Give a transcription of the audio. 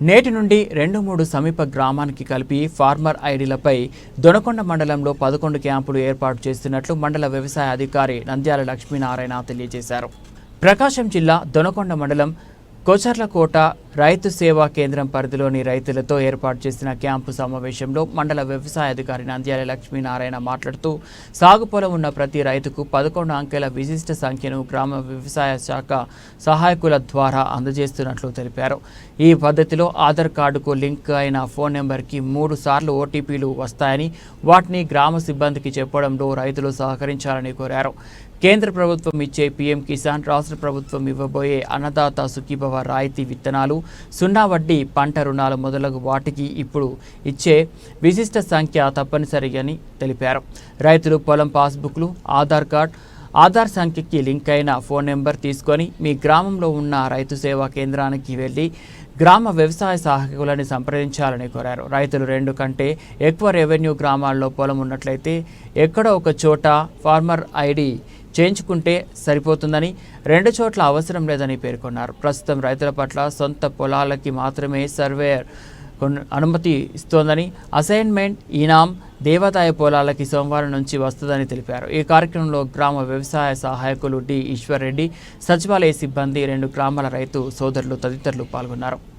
నేటి నుండి రెండు మూడు సమీప గ్రామానికి కలిపి ఫార్మర్ ఐడీలపై దొనకొండ మండలంలో పదకొండు క్యాంపులు ఏర్పాటు చేస్తున్నట్లు మండల వ్యవసాయ అధికారి నంద్యాల లక్ష్మీనారాయణ తెలియజేశారు. ప్రకాశం జిల్లా దొనకొండ మండలం కోచర్లకోట రైతు సేవా కేంద్రం పరిధిలోని రైతులతో ఏర్పాటు చేసిన క్యాంపు సమావేశంలో మండల వ్యవసాయ అధికారి నంద్యాల లక్ష్మీనారాయణ మాట్లాడుతూ సాగు పొలం ఉన్న ప్రతి రైతుకు పదకొండు అంకెల విశిష్ట సంఖ్యను గ్రామ వ్యవసాయ శాఖ సహాయకుల ద్వారా అందజేస్తున్నట్లు తెలిపారు. ఈ పద్ధతిలో ఆధార్ కార్డుకు లింక్ అయిన ఫోన్ నెంబర్కి మూడు సార్లు ఓటీపీలు వస్తాయని వాటిని గ్రామ సిబ్బందికి చెప్పడంలో రైతులు సహకరించాలని కోరారు. కేంద్ర ప్రభుత్వం ఇచ్చే పీఎం కిసాన్ రాష్ట్ర ప్రభుత్వం ఇవ్వబోయే అన్నదాత సుఖీభవ రాయితీ విత్తనాలు సున్నా వడ్డీ పంట రుణాలు మొదలగు వాటికి ఇప్పుడు ఇచ్చే విశిష్ట సంఖ్య తప్పనిసరిగాని తెలిపారు. రైతులు పొలం పాస్బుక్లు ఆధార్ కార్డ్ ఆధార్ సంఖ్యకి లింక్ అయిన ఫోన్ నెంబర్ తీసుకొని మీ గ్రామంలో ఉన్న రైతు సేవా కేంద్రానికి వెళ్ళి గ్రామ వ్యవసాయ సహాయకులని సంప్రదించాలని కోరారు. రైతులు రెండు కంటే ఎక్కువ రెవెన్యూ గ్రామాల్లో పొలం ఉన్నట్లయితే ఎక్కడో ఒక చోట ఫార్మర్ ఐడి చేయించుకుంటే సరిపోతుందని రెండు చోట్ల అవసరం లేదని పేర్కొన్నారు. ప్రస్తుతం రైతుల పట్ల సొంత పొలాలకి మాత్రమే సర్వేయర్ కొన్- అనుమతి ఇస్తోందని అసైన్మెంట్ ఈనాం దేవాదాయ పొలాలకి సోమవారం నుంచి వస్తుందని తెలిపారు. ఈ కార్యక్రమంలో గ్రామ వ్యవసాయ సహాయకులు డి ఈశ్వర్ రెడ్డి సచివాలయ సిబ్బంది రెండు గ్రామాల రైతు సోదరులు తదితరులు పాల్గొన్నారు.